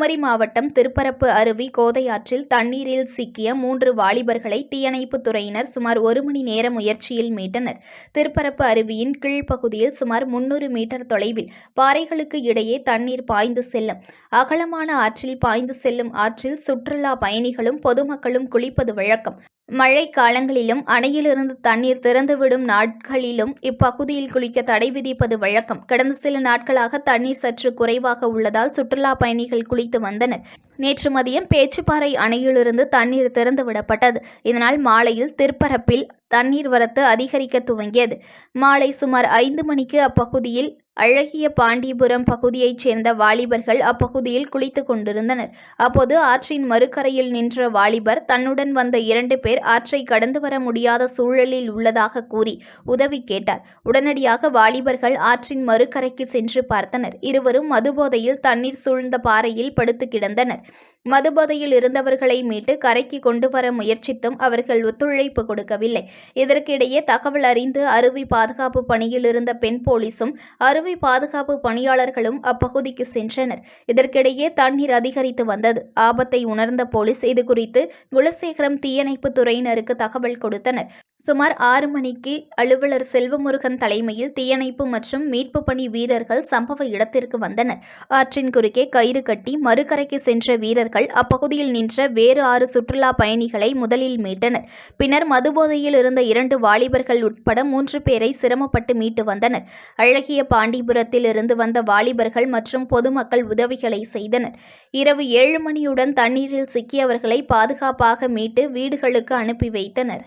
குமரி மாவட்டம் திருப்பரப்பு அருவி கோதையாற்றில் தண்ணீரில் சிக்கிய மூன்று வாலிபர்களை தீயணைப்புத் துறையினர் சுமார் ஒரு மணி நேர முயற்சியில் மீட்டனர். திருப்பரப்பு அருவியின் கீழ்ப்பகுதியில் சுமார் முன்னூறு மீட்டர் தொலைவில் பாறைகளுக்கு இடையே தண்ணீர் பாய்ந்து செல்லும். அகலமான ஆற்றில் பாய்ந்து செல்லும் ஆற்றில் சுற்றுலா பயணிகளும் பொதுமக்களும் குளிப்பது வழக்கம். மழை காலங்களிலும் அணையிலிருந்து தண்ணீர் திறந்துவிடும் நாட்களிலும் இப்பகுதியில் குளிக்க தடை விதிப்பது வழக்கம். கடந்த சில நாட்களாக தண்ணீர் சற்று குறைவாக உள்ளதால் சுற்றுலா பயணிகள் குளித்து வந்தனர். நேற்று மதியம் பேச்சுப்பாறை அணையிலிருந்து தண்ணீர் திறந்து விடப்பட்டது இதனால் மாலையில் திருப்பரப்பில் தண்ணீர் வரத்து அதிகரிக்க துவங்கியது. மாலை சுமார் ஐந்து மணிக்கு அப்பகுதியில் அழகிய பாண்டிபுரம் பகுதியைச் சேர்ந்த வாலிபர்கள் அப்பகுதியில் குளித்துக் கொண்டிருந்தனர். அப்போது ஆற்றின் மறுக்கரையில் நின்ற வாலிபர் தன்னுடன் வந்த இரண்டு பேர் ஆற்றை கடந்து வர முடியாத சூழலில் உள்ளதாக கூறி உதவி கேட்டார். உடனடியாக வாலிபர்கள் ஆற்றின் மறுக்கரைக்கு சென்று பார்த்தனர். இருவரும் மதுபோதையில் தண்ணீர் சூழ்ந்த பாறையில் படுத்து கிடந்தனர். மதுபோதையில் இருந்தவர்களை மீட்டு கரைக்கு கொண்டு வர முயற்சித்தும் அவர்கள் ஒத்துழைப்பு கொடுக்கவில்லை. இதற்கிடையே தகவல் அறிந்து அருவி பாதுகாப்பு பணியில் இருந்த பெண் போலீசும் அருவி பாதுகாப்பு பணியாளர்களும் அப்பகுதிக்கு சென்றனர். இதற்கிடையே தண்ணீர் அதிகரித்து வந்தது. ஆபத்தை உணர்ந்த போலீஸ் இதுகுறித்து குலசேகரம் தீயணைப்பு துறையினருக்கு தகவல் கொடுத்தனர். சுமார் ஆறு மணிக்கு அலுவலர் செல்வமுருகன் தலைமையில் தீயணைப்பு மற்றும் மீட்பு பணி வீரர்கள் சம்பவ இடத்திற்கு வந்தனர். ஆற்றின் குறுக்கே கயிறு கட்டி மறுகரைக்கு சென்ற வீரர்கள் அப்பகுதியில் நின்ற வேறு ஆறு சுற்றுலா பயணிகளை முதலில் மீட்டனர். பின்னர் மதுபோதையில் இருந்த இரண்டு வாலிபர்கள் உட்பட மூன்று பேரை சிரமப்பட்டு மீட்டு வந்தனர். அழகிய பாண்டிபுரத்தில் இருந்து வந்த வாலிபர்கள் மற்றும் பொதுமக்கள் உதவிகளை செய்தனர். இரவு ஏழு மணியுடன் தண்ணீரில் சிக்கியவர்களை பாதுகாப்பாக மீட்டு வீடுகளுக்கு அனுப்பி வைத்தனர்.